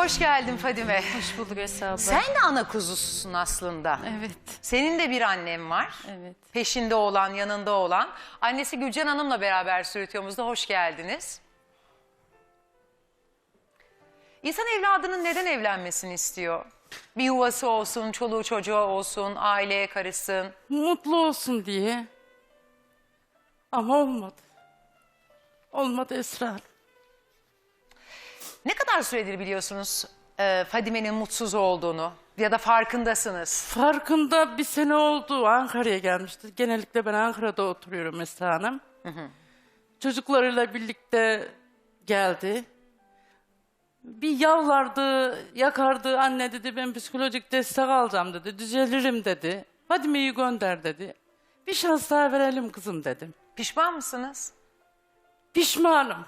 Hoş geldin Fadime. Hoş bulduk Esra abla. Sen de ana kuzususun aslında. Evet, Senin de bir annen var. evet. Peşinde olan, yanında olan. Annesi Gülcan Hanım'la beraber sürütüyorumuzda hoş geldiniz. İnsan evladının neden evlenmesini istiyor? Bir yuvası olsun, çoluğu çocuğu olsun, aileye karışsın. Mutlu olsun diye. Ama olmadı. Olmadı Esra Hanım. Ne kadar süredir biliyorsunuz e, Fadime'nin mutsuz olduğunu ya da farkındasınız? Farkında bir sene oldu Ankara'ya gelmişti. Genellikle ben Ankara'da oturuyorum Esra Hanım. Çocuklarıyla birlikte geldi. Bir yalvardı, yakardı. Anne dedi ben psikolojik destek alacağım dedi. Düzelirim dedi. Fadime'yi gönder dedi. Bir şans daha verelim kızım dedim. Pişman mısınız? Pişmanım.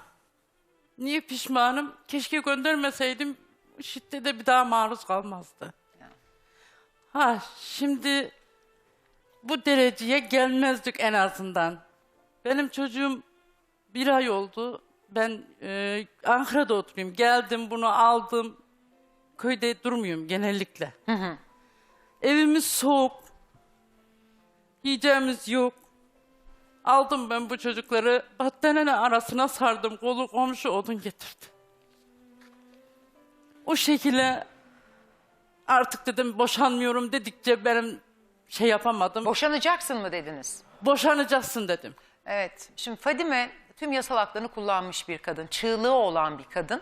Niye pişmanım? Keşke göndermeseydim şiddete bir daha maruz kalmazdı. Ha şimdi bu dereceye gelmezdik en azından. Benim çocuğum bir ay oldu. Ben e, Ankara'da oturuyorum. Geldim bunu aldım. Köyde durmuyorum genellikle. Evimiz soğuk. Yiyeceğimiz yok. Aldım ben bu çocukları battaniyenin arasına sardım. Kolu komşu odun getirdi. O şekilde artık dedim boşanmıyorum dedikçe benim şey yapamadım. Boşanacaksın mı dediniz? Boşanacaksın dedim. Evet. Şimdi Fadime tüm yasal haklarını kullanmış bir kadın. Çığlığı olan bir kadın.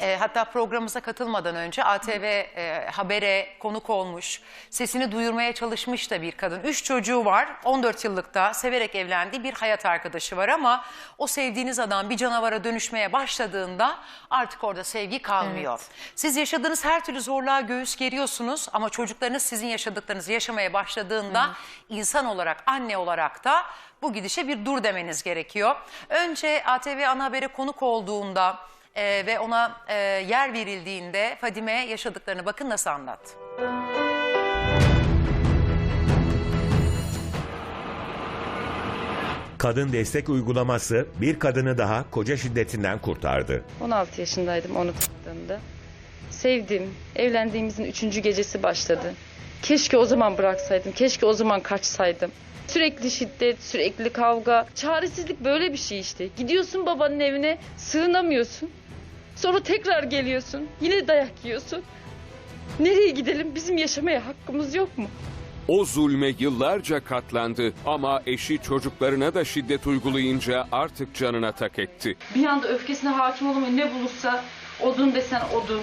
Ee, hatta programımıza katılmadan önce ATV e, Haber'e konuk olmuş. Sesini duyurmaya çalışmış da bir kadın. Üç çocuğu var. 14 yıllıkta severek evlendiği bir hayat arkadaşı var ama o sevdiğiniz adam bir canavara dönüşmeye başladığında artık orada sevgi kalmıyor. Siz yaşadığınız her türlü zorluğa göğüs geriyorsunuz ama çocuklarınız sizin yaşadıklarınızı yaşamaya başladığında insan olarak, anne olarak da bu gidişe bir dur demeniz gerekiyor. Önce ATV ana habere konuk olduğunda e, ve ona e, yer verildiğinde Fadime yaşadıklarını bakın nasıl anlattı. Kadın destek uygulaması bir kadını daha koca şiddetinden kurtardı. 16 yaşındaydım onu taktığımda. Sevdim. Evlendiğimizin üçüncü gecesi başladı. Keşke o zaman bıraksaydım. Keşke o zaman kaçsaydım. Sürekli şiddet, sürekli kavga. Çaresizlik böyle bir şey işte. Gidiyorsun babanın evine, sığınamıyorsun. Sonra tekrar geliyorsun. Yine dayak yiyorsun. Nereye gidelim? Bizim yaşamaya hakkımız yok mu? O zulme yıllarca katlandı ama eşi çocuklarına da şiddet uygulayınca artık canına tak etti. Bir anda öfkesine hakim olamıyor. Ne bulursa odun desen odun.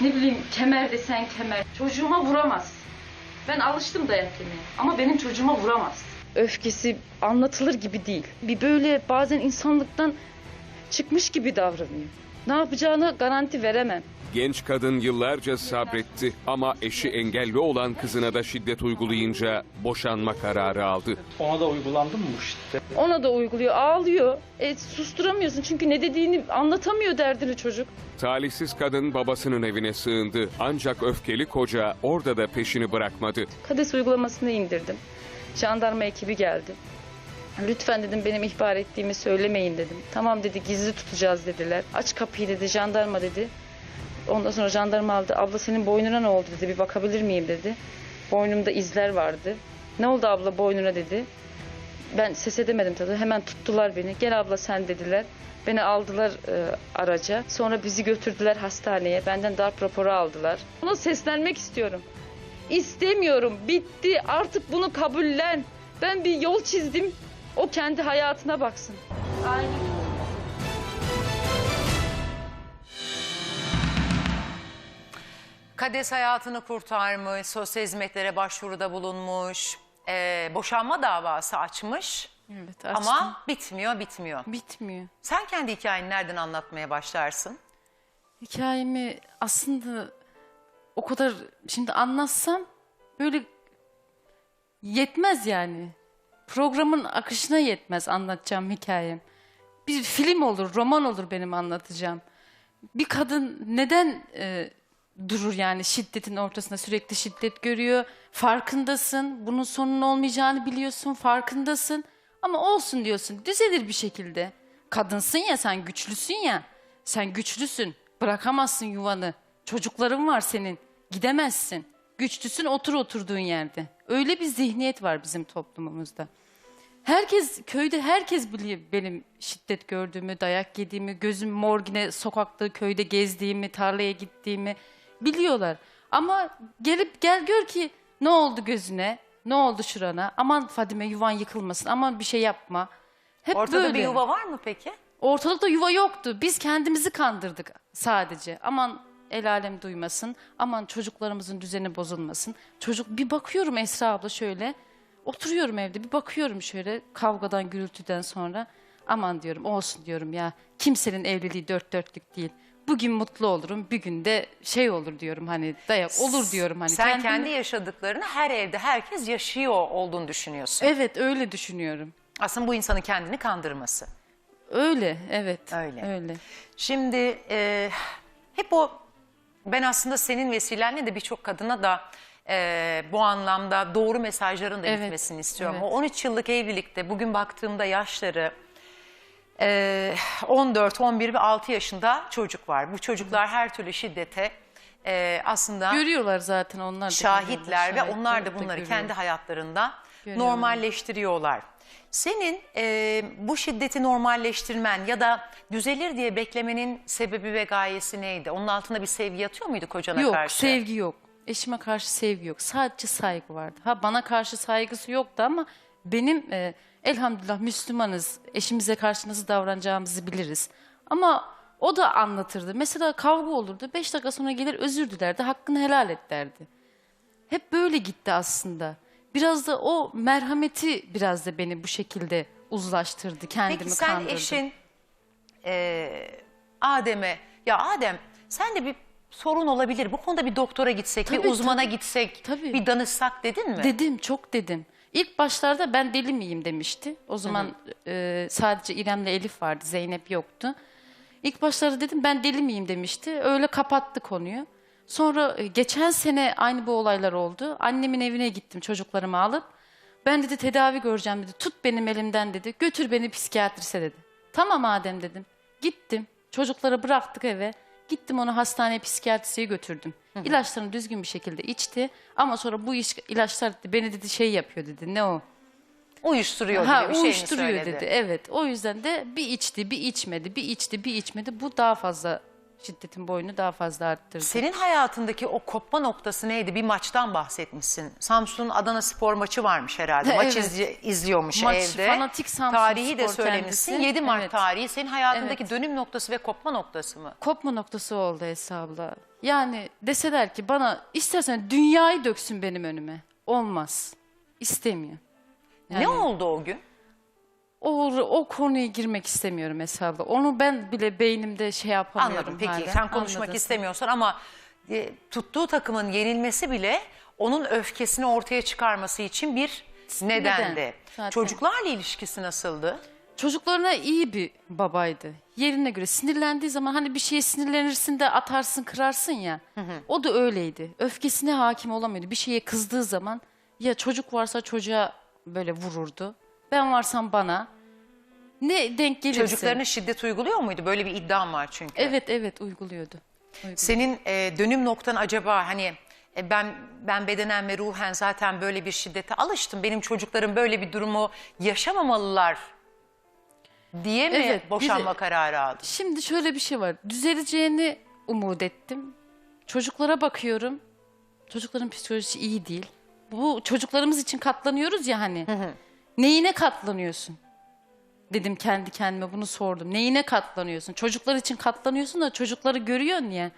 Ne bileyim kemer desen kemer. Çocuğuma vuramaz. Ben alıştım dayak yemeye ama benim çocuğuma vuramaz. Öfkesi anlatılır gibi değil. Bir böyle bazen insanlıktan çıkmış gibi davranıyor. Ne yapacağını garanti veremem. Genç kadın yıllarca sabretti ama eşi engelli olan kızına da şiddet uygulayınca boşanma kararı aldı. Ona da uygulandı mı bu şiddet? Ona da uyguluyor, ağlıyor. E, susturamıyorsun çünkü ne dediğini anlatamıyor derdini çocuk. Talihsiz kadın babasının evine sığındı ancak öfkeli koca orada da peşini bırakmadı. Kades uygulamasını indirdim. Jandarma ekibi geldi. Lütfen dedim benim ihbar ettiğimi söylemeyin dedim. Tamam dedi gizli tutacağız dediler. Aç kapıyı dedi jandarma dedi. Ondan sonra jandarma aldı. Abla senin boynuna ne oldu dedi. Bir bakabilir miyim dedi. Boynumda izler vardı. Ne oldu abla boynuna dedi. Ben ses edemedim tabii. Hemen tuttular beni. Gel abla sen dediler. Beni aldılar e, araca. Sonra bizi götürdüler hastaneye. Benden darp raporu aldılar. Ona seslenmek istiyorum. İstemiyorum. Bitti. Artık bunu kabullen. Ben bir yol çizdim. O kendi hayatına baksın. Kades hayatını kurtarmış, sosyal hizmetlere başvuruda bulunmuş, e, boşanma davası açmış Evet açtım. ama bitmiyor, bitmiyor. bitmiyor. Sen kendi hikayeni nereden anlatmaya başlarsın? Hikayemi aslında o kadar şimdi anlatsam böyle yetmez yani. Programın akışına yetmez anlatacağım hikayem. Bir film olur, roman olur benim anlatacağım. Bir kadın neden e, durur yani şiddetin ortasında sürekli şiddet görüyor. Farkındasın, bunun sonunun olmayacağını biliyorsun, farkındasın. Ama olsun diyorsun, düzelir bir şekilde. Kadınsın ya sen, güçlüsün ya. Sen güçlüsün, bırakamazsın yuvanı, Çocukların var senin. Gidemezsin. Güçlüsün otur oturduğun yerde. Öyle bir zihniyet var bizim toplumumuzda. Herkes köyde herkes biliyor benim şiddet gördüğümü, dayak yediğimi, gözüm morgine sokakta köyde gezdiğimi, tarlaya gittiğimi biliyorlar. Ama gelip gel gör ki ne oldu gözüne? Ne oldu şurana? Aman Fadime yuvan yıkılmasın. Aman bir şey yapma. Hep Ortada böyle. bir yuva var mı peki? Ortalıkta yuva yoktu. Biz kendimizi kandırdık sadece. Aman el alem duymasın. Aman çocuklarımızın düzeni bozulmasın. Çocuk bir bakıyorum Esra abla şöyle. Oturuyorum evde bir bakıyorum şöyle kavgadan gürültüden sonra. Aman diyorum olsun diyorum ya. Kimsenin evliliği dört dörtlük değil. Bugün mutlu olurum, bir gün de şey olur diyorum hani dayak olur diyorum hani. Sen Kendimi- kendi yaşadıklarını her evde herkes yaşıyor olduğunu düşünüyorsun. Evet öyle düşünüyorum. Aslında bu insanın kendini kandırması. Öyle evet. Öyle. Öyle. Şimdi e, hep o ben aslında senin vesilenle de birçok kadına da e, bu anlamda doğru mesajların da Evet, gitmesini istiyorum. evet. O 13 yıllık evlilikte bugün baktığımda yaşları e, 14, 11 ve 6 yaşında çocuk var. Bu çocuklar her türlü şiddete e, aslında Görüyorlar zaten onlar da. şahitler ve onlar da bunları kendi hayatlarında normalleştiriyorlar. Senin e, bu şiddeti normalleştirmen ya da düzelir diye beklemenin sebebi ve gayesi neydi? Onun altında bir sevgi yatıyor muydu kocana Yok karşı? sevgi yok. Eşime karşı sevgi yok. Sadece saygı vardı. Ha bana karşı saygısı yoktu ama benim e, elhamdülillah Müslümanız. Eşimize karşı nasıl davranacağımızı biliriz. Ama o da anlatırdı. Mesela kavga olurdu. Beş dakika sonra gelir özür dilerdi. Hakkını helal et derdi. Hep böyle gitti aslında. Biraz da o merhameti biraz da beni bu şekilde uzlaştırdı. Kendimi Peki sen kandırdı. eşin e, Adem'e ya Adem sen de bir sorun olabilir. Bu konuda bir doktora gitsek, bir Tabii, uzmana tabii. gitsek, Tabii. bir danışsak dedin mi? Dedim çok dedim. İlk başlarda ben deli miyim demişti. O zaman e, sadece İrem'le Elif vardı. Zeynep yoktu. İlk başlarda dedim ben deli miyim demişti. Öyle kapattı konuyu. Sonra e, geçen sene aynı bu olaylar oldu. Annemin evine gittim çocuklarımı alıp. Ben dedi tedavi göreceğim dedi. Tut benim elimden dedi. Götür beni psikiyatrise dedi. Tamam Adem dedim. Gittim. Çocukları bıraktık eve. Gittim onu hastaneye psikiyatristiye götürdüm. İlaçlarını düzgün bir şekilde içti. Ama sonra bu iş, ilaçlar dedi, beni dedi şey yapıyor dedi. Ne o? Uyuşturuyor Ha gibi bir uyuşturuyor söyledi? dedi. Evet. O yüzden de bir içti, bir içmedi, bir içti, bir içmedi. Bu daha fazla şiddetin boyunu daha fazla arttırdı. Senin hayatındaki o kopma noktası neydi? Bir maçtan bahsetmişsin. Samsun'un Adana spor maçı varmış herhalde. Maç Evet. izli- izliyormuş Maç, evde. fanatik Samsun Tarihi de spor söylemişsin. kendisi. 7 Mart Evet. tarihi senin hayatındaki Evet. dönüm noktası ve kopma noktası mı? Kopma noktası oldu hesabla. Yani deseler ki bana istersen dünyayı döksün benim önüme. Olmaz. İstemiyor. Yani Ne oldu o gün? O, konuya girmek istemiyorum hesabla. Onu ben bile beynimde şey yapamıyorum Anladım. Peki hala. sen konuşmak Anladın. istemiyorsan ama e, tuttuğu takımın yenilmesi bile onun öfkesini ortaya çıkarması için bir nedendi. Neden, zaten. Çocuklarla ilişkisi nasıldı? Çocuklarına iyi bir babaydı. Yerine göre sinirlendiği zaman hani bir şeye sinirlenirsin de atarsın kırarsın ya. O da öyleydi. Öfkesine hakim olamıyordu. Bir şeye kızdığı zaman ya çocuk varsa çocuğa böyle vururdu. Ben varsam bana. Ne denk gelirse. Çocuklarına şiddet uyguluyor muydu? Böyle bir iddiam var çünkü. Evet evet uyguluyordu. Uyguluyordu. Senin e, dönüm noktan acaba hani e, ben ben bedenen ve ruhen zaten böyle bir şiddete alıştım. Benim çocuklarım böyle bir durumu yaşamamalılar diye mi Evet, boşanma bize- kararı aldı? Şimdi şöyle bir şey var. Düzeleceğini umut ettim. Çocuklara bakıyorum. Çocukların psikolojisi iyi değil. Bu çocuklarımız için katlanıyoruz ya hani. Neyine katlanıyorsun? Dedim kendi kendime bunu sordum. Neyine katlanıyorsun? Çocuklar için katlanıyorsun da çocukları görüyorsun ya.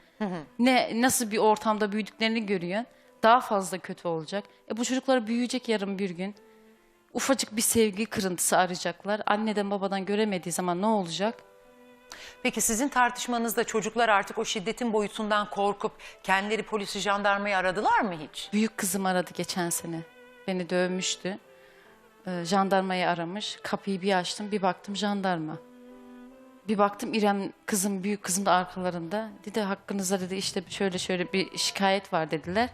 Ne nasıl bir ortamda büyüdüklerini görüyorsun. Daha fazla kötü olacak. E bu çocuklar büyüyecek yarın bir gün. Ufacık bir sevgi kırıntısı arayacaklar. Anneden babadan göremediği zaman ne olacak? Peki sizin tartışmanızda çocuklar artık o şiddetin boyutundan korkup kendileri polisi jandarmayı aradılar mı hiç? Büyük kızım aradı geçen sene. Beni dövmüştü. Ee, jandarmayı aramış. Kapıyı bir açtım bir baktım jandarma. Bir baktım İrem kızım büyük kızım da arkalarında. Dedi hakkınızda dedi işte şöyle şöyle bir şikayet var dediler.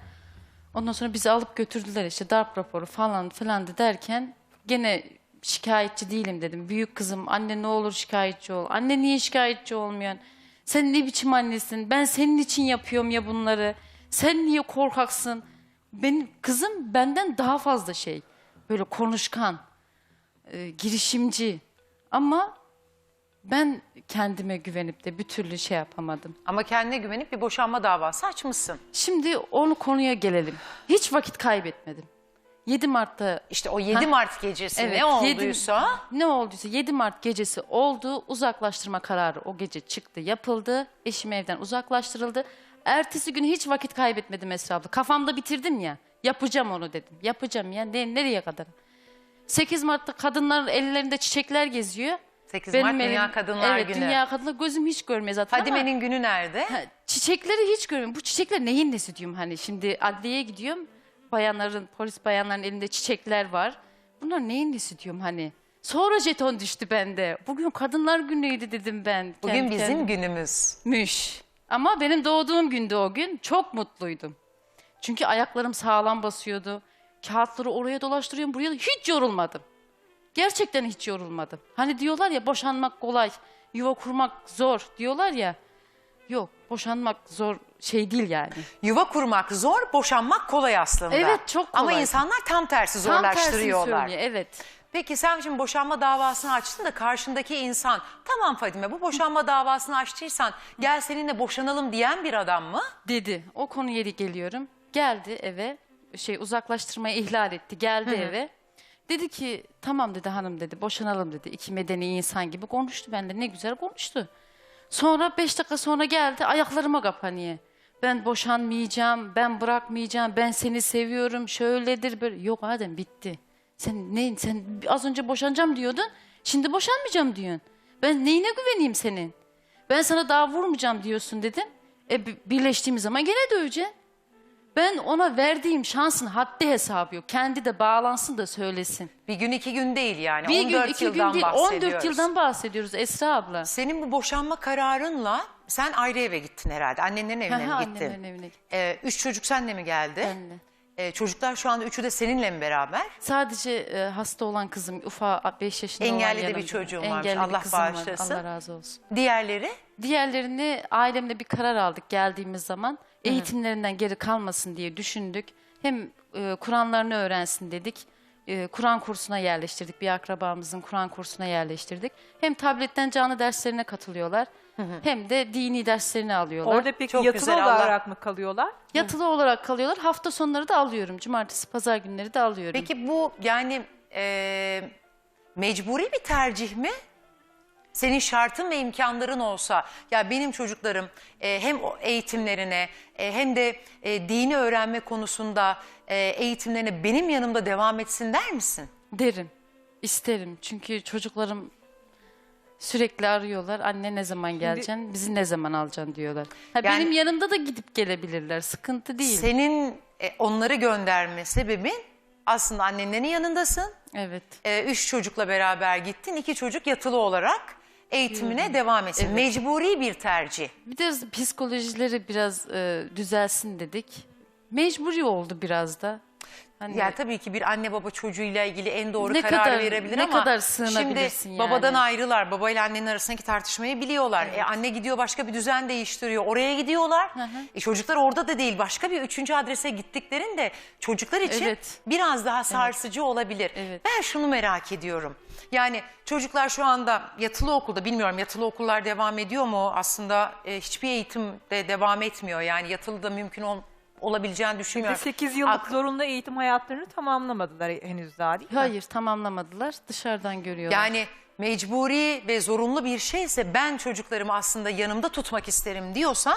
Ondan sonra bizi alıp götürdüler işte darp raporu falan filan de derken gene şikayetçi değilim dedim. Büyük kızım anne ne olur şikayetçi ol. Anne niye şikayetçi olmuyorsun? Sen ne biçim annesin? Ben senin için yapıyorum ya bunları. Sen niye korkaksın? Benim kızım benden daha fazla şey. Böyle konuşkan, e, girişimci. Ama ben kendime güvenip de bir türlü şey yapamadım. Ama kendine güvenip bir boşanma davası açmışsın. Şimdi onu konuya gelelim. Hiç vakit kaybetmedim. 7 Mart'ta İşte o 7 Ha? Mart gecesi Evet, ne yedi- olduysa ne olduysa 7 Mart gecesi oldu. Uzaklaştırma kararı o gece çıktı, yapıldı. Eşim evden uzaklaştırıldı. Ertesi gün hiç vakit kaybetmedim Esra abla. Kafamda bitirdim ya. Yapacağım onu dedim. Yapacağım ya. Ne, nereye kadar? 8 Mart'ta kadınların ellerinde çiçekler geziyor. 8 Mart Dünya elim- Kadınlar evet, Günü. Dünya Kadınlar gözüm hiç görmüyor zaten ama- Fadime'nin günü nerede? Ha, çiçekleri hiç görmüyorum. Bu çiçekler neyin nesi diyorum hani şimdi adliyeye gidiyorum. Bayanların, polis bayanların elinde çiçekler var. Bunlar neyin nesi diyorum hani. Sonra jeton düştü bende. Bugün kadınlar günüydü dedim ben. Bugün kendi bizim günümüz. Müş. Ama benim doğduğum gündü o gün. Çok mutluydum. Çünkü ayaklarım sağlam basıyordu. Kağıtları oraya dolaştırıyorum, buraya hiç yorulmadım. Gerçekten hiç yorulmadım. Hani diyorlar ya boşanmak kolay, yuva kurmak zor diyorlar ya. Yok, boşanmak zor şey değil yani. Yuva kurmak zor, boşanmak kolay aslında. Evet, çok Ama kolay. insanlar tam tersi Tam tersini zorlaştırıyorlar. söylüyor, evet. Peki sen şimdi boşanma davasını açtın da karşındaki insan tamam Fadime bu boşanma davasını açtıysan gel seninle boşanalım diyen bir adam mı? Dedi. O konuya geliyorum. Geldi eve. Şey uzaklaştırmayı ihlal etti. Geldi eve. Dedi ki tamam dedi hanım dedi boşanalım dedi. İki medeni insan gibi konuştu. Ben de ne güzel konuştu. Sonra beş dakika sonra geldi ayaklarıma kapanıyor. Ben boşanmayacağım, ben bırakmayacağım, ben seni seviyorum, şöyledir böyle. Yok Adem bitti. Sen ne, sen az önce boşanacağım diyordun, şimdi boşanmayacağım diyorsun. Ben neyine güveneyim senin? Ben sana daha vurmayacağım diyorsun dedim. E bi- birleştiğimiz zaman gene döveceksin. Ben ona verdiğim şansın haddi hesabı yok. Kendi de bağlansın da söylesin. Bir gün iki gün değil yani Bir 14 gün, iki yıldan gün değil, bahsediyoruz. 14 yıldan bahsediyoruz Esra abla. Senin bu boşanma kararınla sen ayrı eve gittin herhalde. Annenlerin evine mi gittin? annemlerin evine gittim. Ee, üç çocuk seninle mi geldi? Benle. Ee, çocuklar şu anda üçü de seninle mi beraber? Sadece e, hasta olan kızım, ufa 5 yaşında Engelli olan de bir çocuğun varmış. Engelli bir Allah kızım var. bağışlasın. Allah razı olsun. Diğerleri? Diğerlerini ailemle bir karar aldık geldiğimiz zaman. Eğitimlerinden geri kalmasın diye düşündük. Hem e, Kur'anlarını öğrensin dedik. E, Kur'an kursuna yerleştirdik. Bir akrabamızın Kur'an kursuna yerleştirdik. Hem tabletten canlı derslerine katılıyorlar. Hem de dini derslerini alıyorlar. Orada peki Çok yatılı güzel, Allah- olarak mı kalıyorlar? Yatılı olarak kalıyorlar. Hafta sonları da alıyorum. Cumartesi, pazar günleri de alıyorum. Peki bu yani e, mecburi bir tercih mi? Senin şartın ve imkanların olsa ya benim çocuklarım e, hem eğitimlerine e, hem de e, dini öğrenme konusunda e, eğitimlerine benim yanımda devam etsin der misin? Derim. isterim. Çünkü çocuklarım sürekli arıyorlar. Anne ne zaman geleceksin? Bizi ne zaman alacaksın diyorlar. Ha, Yani- benim yanımda da gidip gelebilirler. Sıkıntı değil. Senin e, onları gönderme sebebin aslında annenlerin yanındasın. Evet. E, üç çocukla beraber gittin. iki çocuk yatılı olarak eğitimine devam etsin. Mecburi bir tercih. Bir de psikolojileri biraz e, düzelsin dedik. Mecburi oldu biraz da. Hani Ya tabii ki bir anne baba çocuğuyla ilgili en doğru Ne kararı kadar- verebilir ne ama kadar şimdi yani? babadan ayrılar. Babayla annenin arasındaki tartışmayı biliyorlar. E, anne gidiyor başka bir düzen değiştiriyor. Oraya gidiyorlar. E, çocuklar orada da değil. Başka bir üçüncü adrese gittiklerinde çocuklar için Evet. biraz daha sarsıcı olabilir. Evet. Ben şunu merak ediyorum. Yani çocuklar şu anda yatılı okulda bilmiyorum yatılı okullar devam ediyor mu? Aslında e, hiçbir eğitim de devam etmiyor. Yani yatılı da mümkün ol- olabileceğini düşünmüyorum. 8 yıllık Ak- zorunlu eğitim hayatlarını tamamlamadılar henüz daha değil mi? hayır tamamlamadılar. Dışarıdan görüyorlar. Yani mecburi ve zorunlu bir şeyse ben çocuklarımı aslında yanımda tutmak isterim diyorsan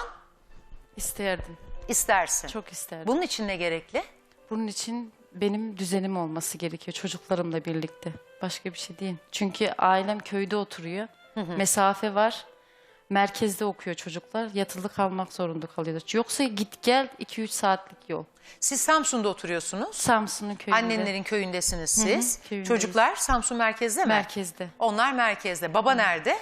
isterdim. istersin. Çok isterdim. Bunun için ne gerekli? Bunun için benim düzenim olması gerekiyor çocuklarımla birlikte. Başka bir şey değil. Çünkü ailem köyde oturuyor. Mesafe var. Merkezde okuyor çocuklar. Yatılı kalmak zorunda kalıyorlar. Yoksa git gel 2-3 saatlik yol. Siz Samsun'da oturuyorsunuz. Samsun'un köyünde. Annenlerin köyündesiniz siz. köyündeyiz. Çocuklar Samsun merkezde mi? Merkezde. Onlar merkezde. Baba nerede?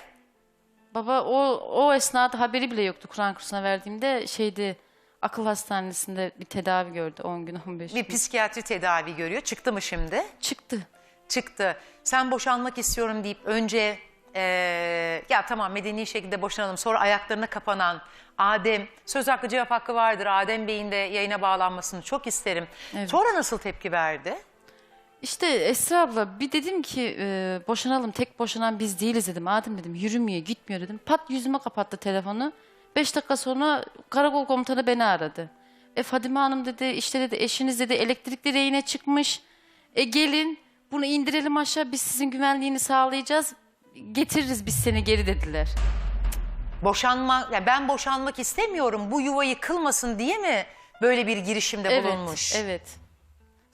Baba o o esnada haberi bile yoktu Kur'an kursuna verdiğimde şeydi akıl hastanesinde bir tedavi gördü 10 gün 15 Bir gün. psikiyatri tedavi görüyor. Çıktı mı şimdi? Çıktı. Çıktı. Sen boşanmak istiyorum deyip önce Ee, ya tamam medeni şekilde boşanalım sonra ayaklarına kapanan Adem söz hakkı cevap hakkı vardır. Adem Bey'in de yayına bağlanmasını çok isterim. Evet. Sonra nasıl tepki verdi? İşte Esra abla bir dedim ki e, boşanalım tek boşanan biz değiliz dedim. Adem dedim yürümüyor gitmiyor dedim. Pat yüzüme kapattı telefonu. Beş dakika sonra karakol komutanı beni aradı. E Fadime Hanım dedi işte dedi eşiniz dedi elektrik direğine çıkmış. E gelin bunu indirelim aşağı biz sizin güvenliğini sağlayacağız. Getiririz biz seni geri dediler. Boşanma, ya ben boşanmak istemiyorum bu yuvayı kılmasın diye mi böyle bir girişimde Evet, bulunmuş? evet.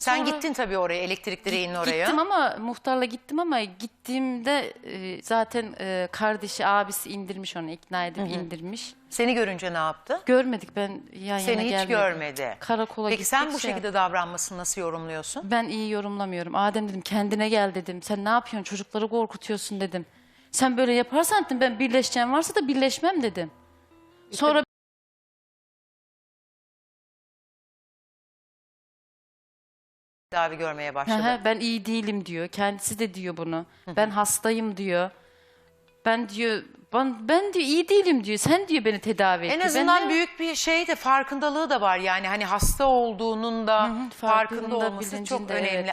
Sen Sonra- gittin tabii oraya elektrik direğinin oraya. Gittim ama muhtarla gittim ama gittiğimde e, zaten e, kardeşi abisi indirmiş onu ikna edip indirmiş. Seni görünce ne yaptı? Görmedik ben yan yana Seni hiç gelmedim. görmedi. Karakola Peki sen bu şey şekilde davranmasını nasıl yorumluyorsun? Ben iyi yorumlamıyorum. Adem dedim kendine gel dedim. Sen ne yapıyorsun çocukları korkutuyorsun dedim. Sen böyle yaparsan dedim ben birleşeceğim varsa da birleşmem dedim. Sonra Tedavi görmeye Hı başladı. hı, ben iyi değilim diyor. Kendisi de diyor bunu. Ben hastayım diyor. Ben diyor ben, ben diyor iyi değilim diyor. Sen diyor beni tedavi et. En azından Ben de- büyük bir şey de farkındalığı da var yani hani hasta olduğunun da hı, farkında farkında, olması çok bilincinde, önemli. evet.